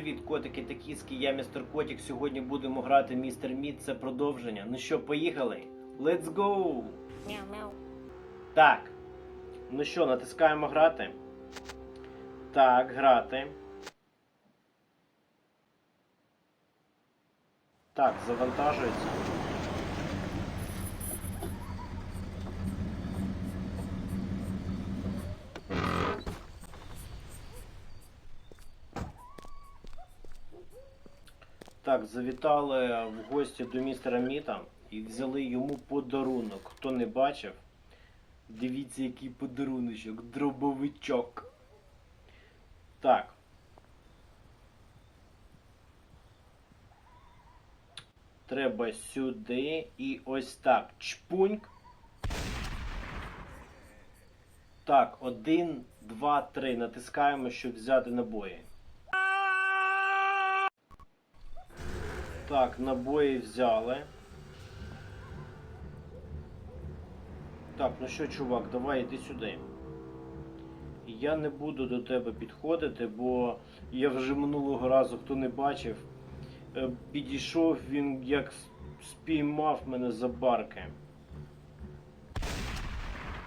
привіт, котики та кіски, я містер Котік. Сьогодні будемо грати Містер Мід, це продовження. Ну що, поїхали? Let's go! Мяу-мяу. Так. Ну що, натискаємо грати. Так, грати. Так, завантажується. Так, завітали в гості до містера Міта і взяли йому подарунок. Хто не бачив, дивіться, який подаруночок. Дробовичок. Так. Треба сюди і ось так. Чпуньк. Так, один, два, три. Натискаємо, щоб взяти набої. Так, набої взяли. Так, ну що, чувак, давай іди сюди. Я не буду до тебе підходити, бо я вже минулого разу, хто не бачив, е, підійшов він як спіймав мене за барки.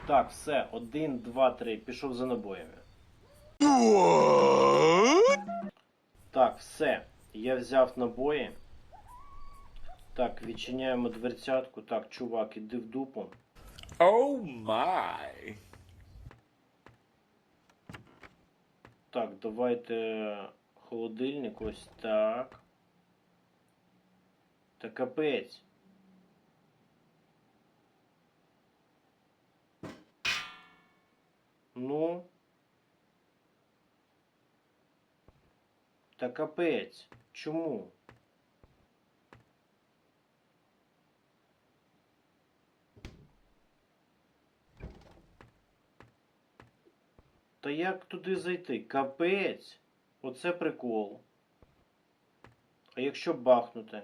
Так, все, один, два, три. Пішов за набоями. Так, все. Я взяв набої. Так, відчиняємо дверцятку. Так, чувак, іди в дупу. Oh my. Так, давайте холодильник ось так. Та капець. Ну. Та капець. Чому? Та як туди зайти? Капець. Оце прикол. А якщо бахнути?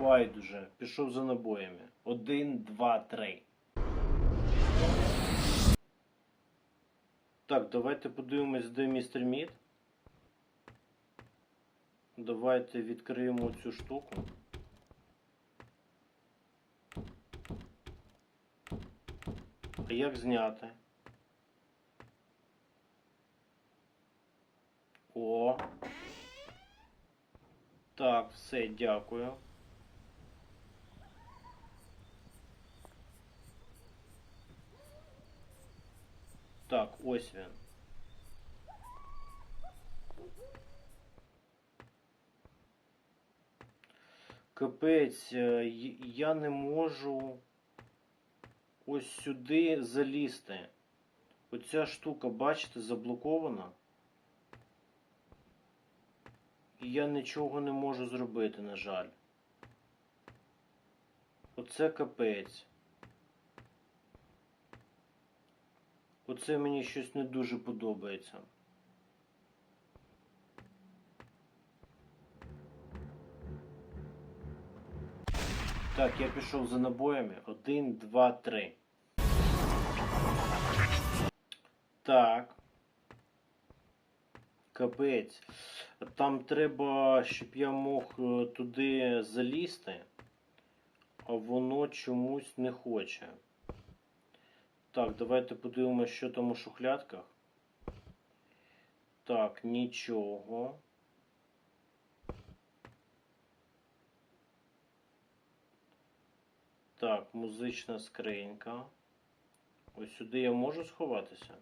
Байдуже. Пішов за набоями. Один, два, три. Так, давайте подивимось, де містер Мід. Давайте відкриємо цю штуку. Як зняти? О. Так, все, дякую. Так, ось він. Капець, е, я не можу ось сюди залізти. Оця штука, бачите, заблокована. І я нічого не можу зробити, на жаль. Оце капець. Оце мені щось не дуже подобається. Так, я пішов за набоями. Один, два, три. Так. Капець. Там треба, щоб я мог е, туди залізти, а воно чомусь не хоче. Так, давайте подивимося, що там у шухлядках. Так, нічого. Так, музична скринька. Ось сюди я можу сховатися.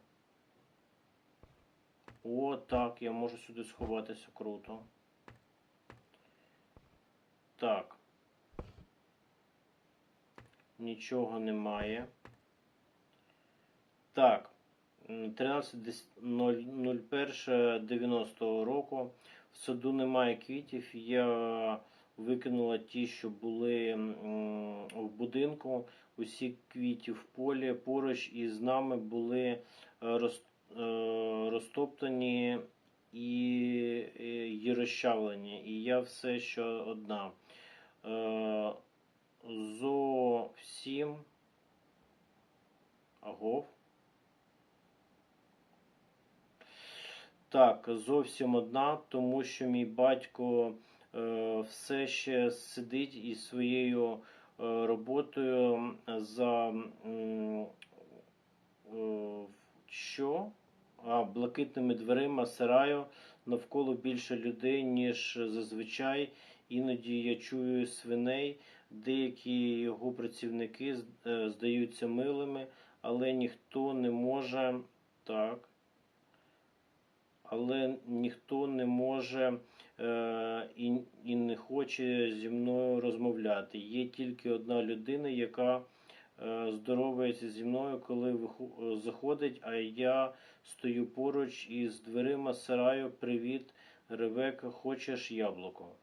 О, так, я можу сюди сховатися круто. Так. Нічого немає. Так. м, 13.01.90 року. В саду немає квітів. Я викинула ті, що були в будинку. Усі квіті в полі поруч із нами були е, роз, е, розтоптані і, е, і розчавлені. І я все що одна. Е, зо всім. Агов. Так, зовсім одна, тому що мій батько е, все ще сидить із своєю е, роботою за е, що? А, блакитними дверима сараю навколо більше людей, ніж зазвичай. Іноді я чую свиней. Деякі його працівники е, здаються милими, але ніхто не може. Так. Але ніхто не може е, і, і не хоче зі мною розмовляти. Є тільки одна людина, яка здоровається зі мною, коли е, заходить, а я стою поруч із дверима сараю. Привіт, Ревека, хочеш яблуко?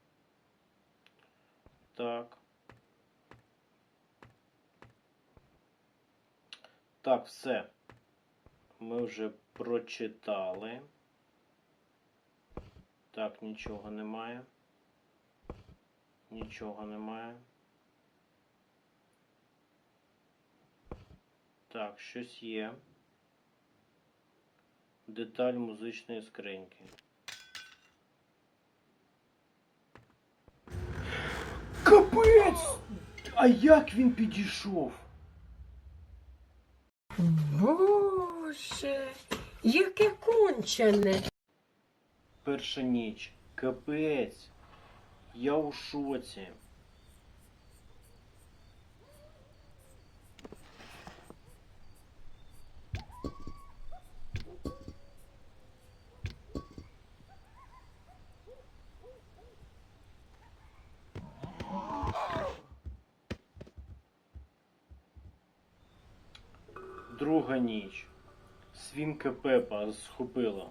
Так. Так, все. Ми вже прочитали. Так, нічого немає. Нічого немає. Так, щось є. Деталь музичної скриньки. Капець! А як він підійшов? Боже, яке кончене. Перша ніч. Капець. Я у шоці. Друга ніч. Свінка Пепа схопила.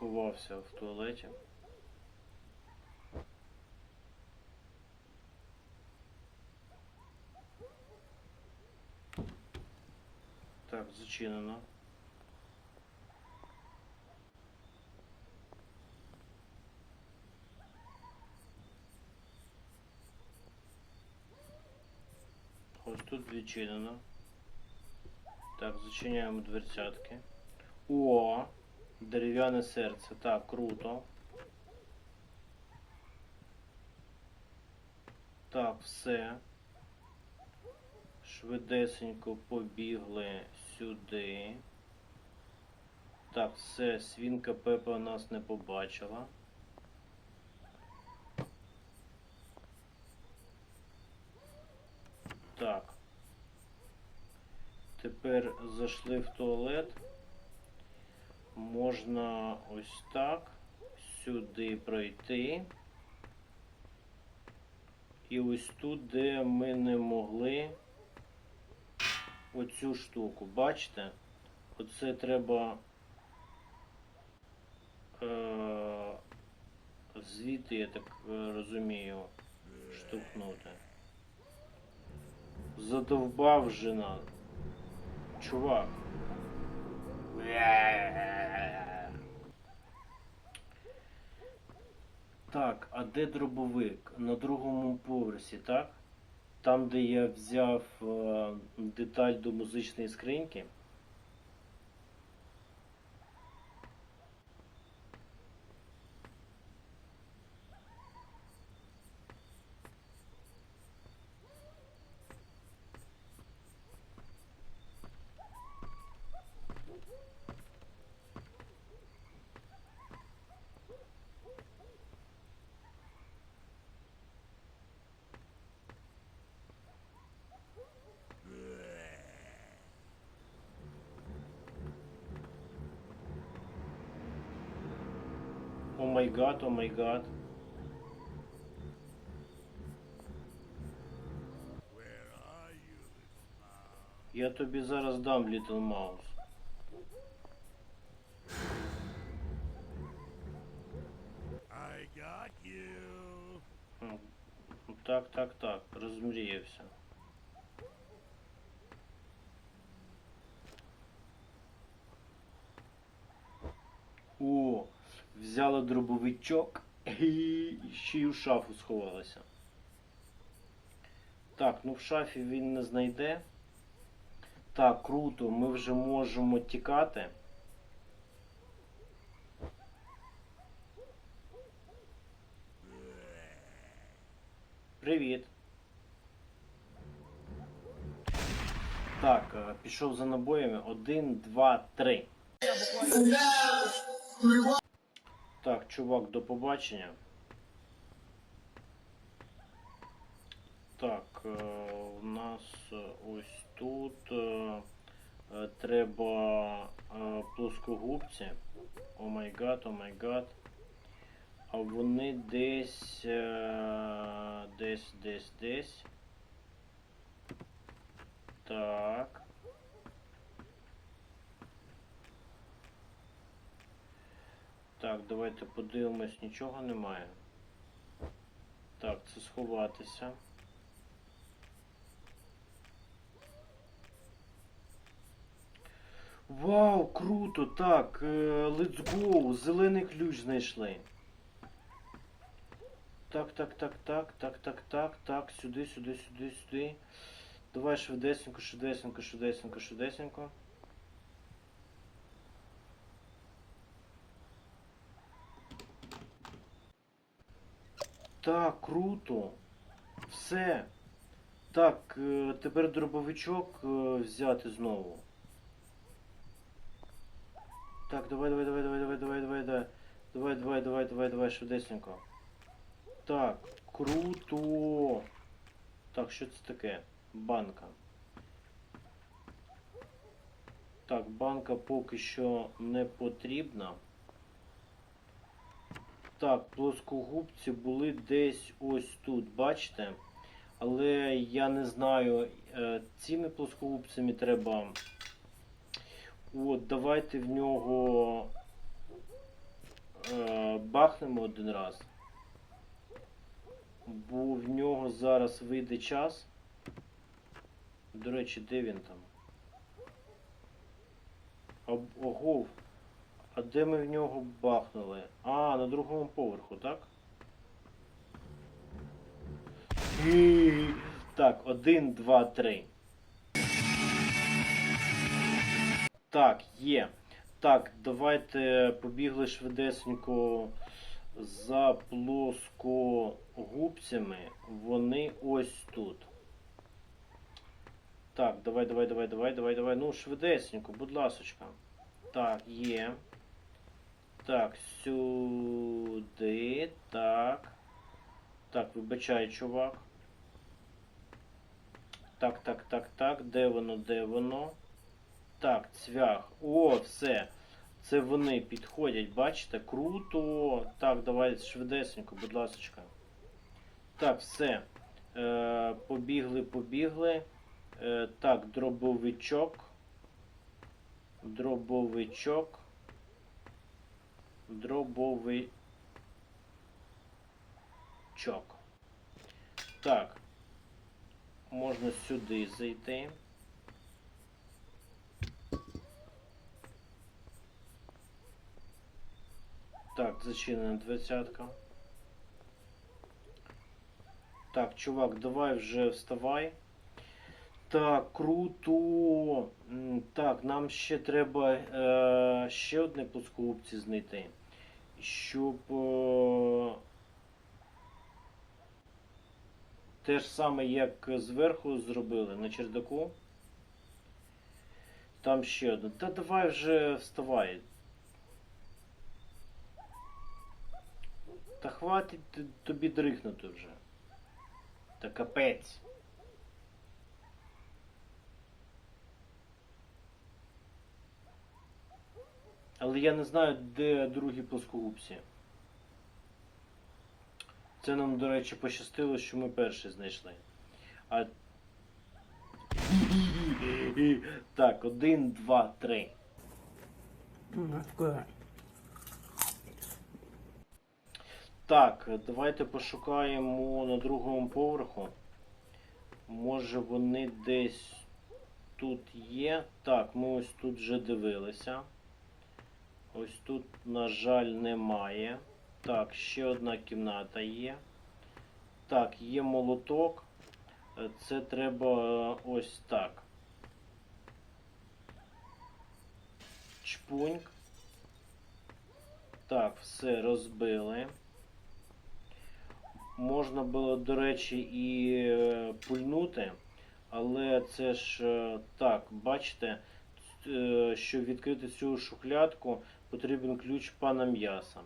Сховався в туалеті. Так, зачинено. Ось тут відчинено. Так, зачиняємо дверцятки. О! Дерев'яне серце. Так, круто. Так, все. Швидесенько побігли сюди. Так, все, свінка Пепа нас не побачила. Так. Тепер зайшли в туалет. Можна ось так сюди пройти. І ось тут, де ми не могли оцю штуку. Бачите? Оце треба е- звідти, я так е, розумію, штовхнути. Задовбав жена. Чувак. Так, а де дробовик? На другому поверсі, так? Там, де я взяв е, деталь до музичної скриньки. май гад, о май гад. Я тебе зараз дам Литл Маус. Так, так, так, розмріявся. Взяла дробовичок і ще й у шафу сховалася. Так, ну в шафі він не знайде. Так, круто, ми вже можемо тікати. Привіт. Так, е, пішов за набоями. Один, два, три. Так, чувак, до побачення. Так, е, у нас е, ось тут е, е, треба е, плоскогубці. О май гад, о май гад. А вони десь. е, Десь, десь, десь. Так. Так, давайте подивимось, нічого немає. Так, це сховатися. Вау, круто! Так, е, let's go! Зелений ключ знайшли. Так, так, так, так, так, так, так, так, сюди, сюди, сюди, сюди. Давай швидесенько, швидесенько, швидесенько, швидесенько. Так, круто. Все. Так, е, тепер дробовичок е, взяти знову. Так, давай, давай, давай, давай, давай, давай, давай, давай. Давай, давай, давай, давай, давай, швидесенько. Так, круто. Так, що це таке? Банка. Так, банка поки що не потрібна. Так, плоскогубці були десь ось тут, бачите? Але я не знаю, е, цими плоскогубцями треба. От, давайте в нього е, бахнемо один раз. Бо в нього зараз вийде час. До речі, де він там? А, ого, а де ми в нього бахнули? А, на другому поверху, так? Гі. Так, один, два, три. Так, є. Так, давайте побігли швидесенько за плоскогубцями. Вони ось тут. Так, давай, давай, давай, давай, давай, давай. Ну, швидесенько, будь ласочка. Так, є. Так, сюди. Так. Так, вибачай, чувак. Так, так, так, так. Де воно, де воно? Так, цвях. О, все. Це вони підходять, бачите? Круто. Так, давай швидесенько, будь ласочка. Так, все. Е, побігли, побігли. Е, так, дробовичок. Дробовичок. Дробовичок. Так. Можна сюди зайти. Так, зачинена двадцятка. Так, чувак, давай вже вставай. Так, круто. Так, нам ще треба е, ще одне плоскогубці знайти. Щоб. Е, те ж саме, як зверху зробили на чердаку. Там ще одне. Та давай вже вставай. Та хватить тобі дрихнути вже. Та капець. Але я не знаю, де другі плоскогубці. Це нам, до речі, пощастило, що ми перші знайшли. А Так, один, два, три. Так, давайте пошукаємо на другому поверху. Може вони десь тут є. Так, ми ось тут вже дивилися. Ось тут, на жаль, немає. Так, ще одна кімната є. Так, є молоток. Е, Це треба е, ось так. Чпуньк. Так, все розбили. Можна було, до речі, і е, пульнути, але це ж так, бачите, щоб відкрити цю шухлядку, потрібен ключ пана м'яса.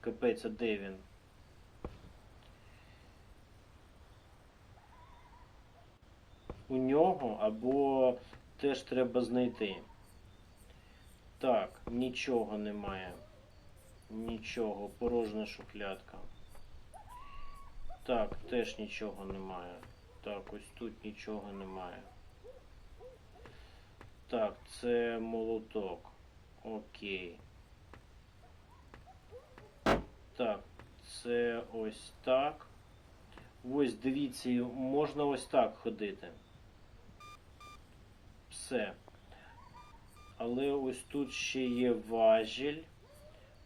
Капець, а де він? У нього або теж треба знайти. Так, нічого немає. Нічого, порожня шухлядка. Так, теж нічого немає. Так, ось тут нічого немає. Так, це молоток. Окей. Так, це ось так. Ось дивіться, можна ось так ходити. Все. Але ось тут ще є важіль,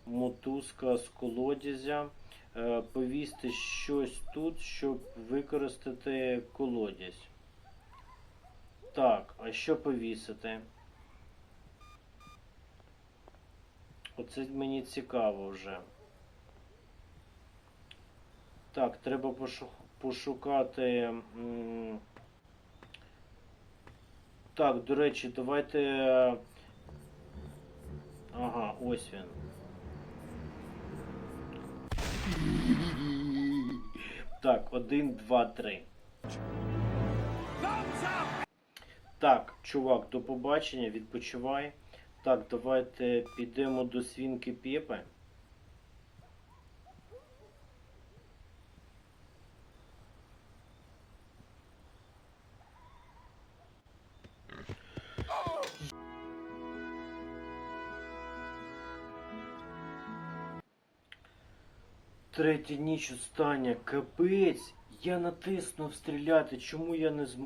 мотузка з колодязя. Е, Повісти щось тут, щоб використати колодязь. Так, а що повісити? Оце мені цікаво вже. Так, треба пошукати. Так, до речі, давайте. Ага, ось він. Так, один, два, три. Так, чувак, до побачення, відпочивай. Так, давайте підемо до свінки Пепи. Третя ніч остання. Капець. Я натиснув стріляти. Чому я не зм...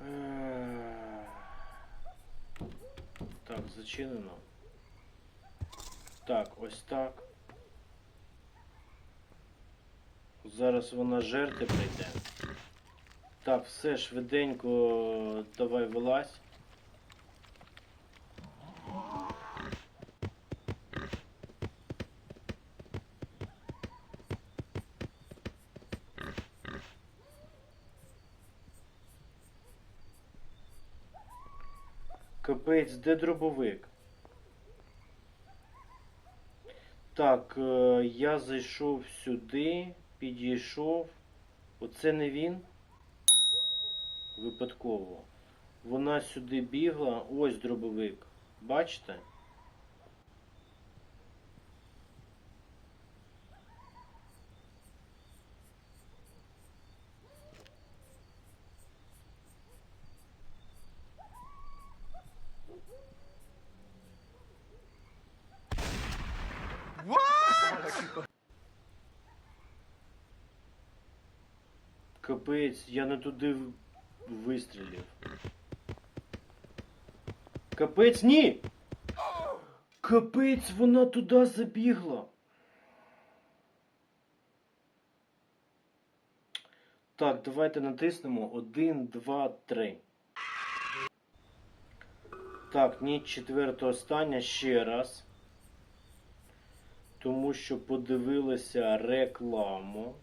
Е, Так, зачинено. Так, ось так. Зараз вона жерти прийде. Так, все швиденько давай вилазь. Капець, де дробовик? Так, е, я зайшов сюди, підійшов. Оце не він? Випадково. Вона сюди бігла. Ось дробовик. Бачите? Капець, я не туди вистрілив. Капець, ні! Капець, вона туди забігла. Так, давайте натиснемо. Один, два, три. Так, ніч четверта остання ще раз. Тому що подивилися рекламу.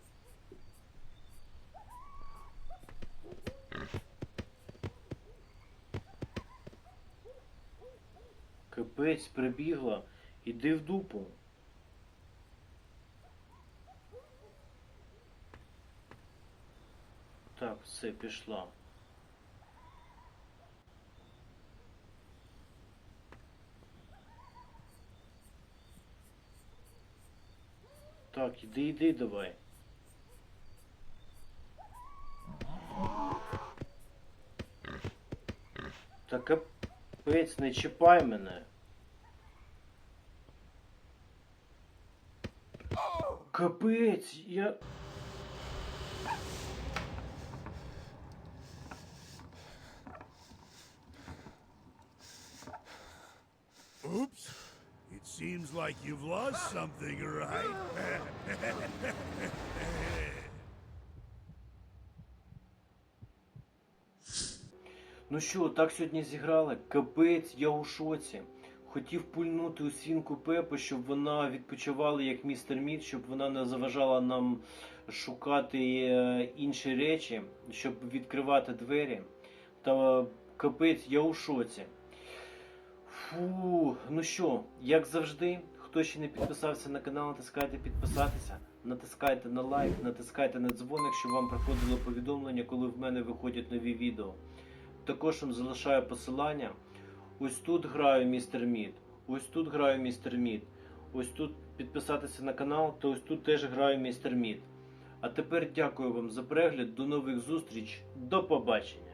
Капець прибігла. Іди в дупу. Так, все, пішла. Так, іди, іди давай. Так, капець, не чіпай мене. Капець, я. Oops. It seems like you've lost something, right? Ну що, так сьогодні зіграли? Капець, я у шоці. Хотів пульнути у свінку Пепу, щоб вона відпочивала як містер Мід, щоб вона не заважала нам шукати е, інші речі, щоб відкривати двері. Та капець, я у шоці. Фу, ну що, як завжди, хто ще не підписався на канал, натискайте підписатися, натискайте на лайк, натискайте на дзвоник, щоб вам приходило повідомлення, коли в мене виходять нові відео. Також вам залишаю посилання. Ось тут граю містер Мід. Ось тут граю містер Мід. Ось тут підписатися на канал, то ось тут теж граю містер Мід. А тепер дякую вам за перегляд. До нових зустріч. До побачення.